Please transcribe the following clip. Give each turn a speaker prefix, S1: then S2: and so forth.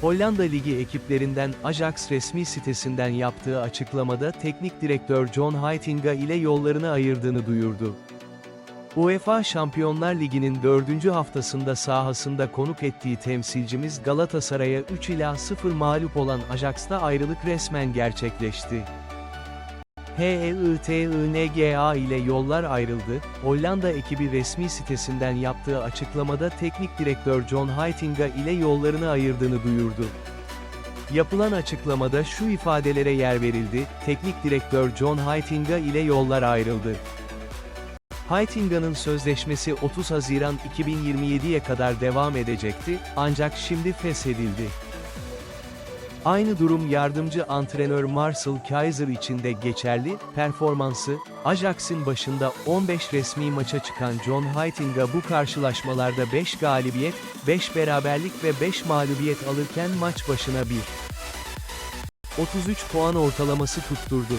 S1: Hollanda Ligi ekiplerinden Ajax resmi sitesinden yaptığı açıklamada teknik direktör John Heitinga ile yollarını ayırdığını duyurdu. UEFA Şampiyonlar Ligi'nin dördüncü haftasında sahasında konuk ettiği temsilcimiz Galatasaray'a 3 ila 0 mağlup olan Ajax'ta ayrılık resmen gerçekleşti. HEITINGA ile yollar ayrıldı, Hollanda ekibi resmi sitesinden yaptığı açıklamada teknik direktör John Heitinga ile yollarını ayırdığını duyurdu. Yapılan açıklamada şu ifadelere yer verildi, teknik direktör John Heitinga ile yollar ayrıldı. Heitinga'nın sözleşmesi 30 Haziran 2027'ye kadar devam edecekti, ancak şimdi feshedildi. Aynı durum yardımcı antrenör Marcel Kaiser için de geçerli, performansı, Ajax'ın başında 15 resmi maça çıkan John Heitinga bu karşılaşmalarda 5 galibiyet, 5 beraberlik ve 5 mağlubiyet alırken maç başına 1. 33 puan ortalaması tutturdu.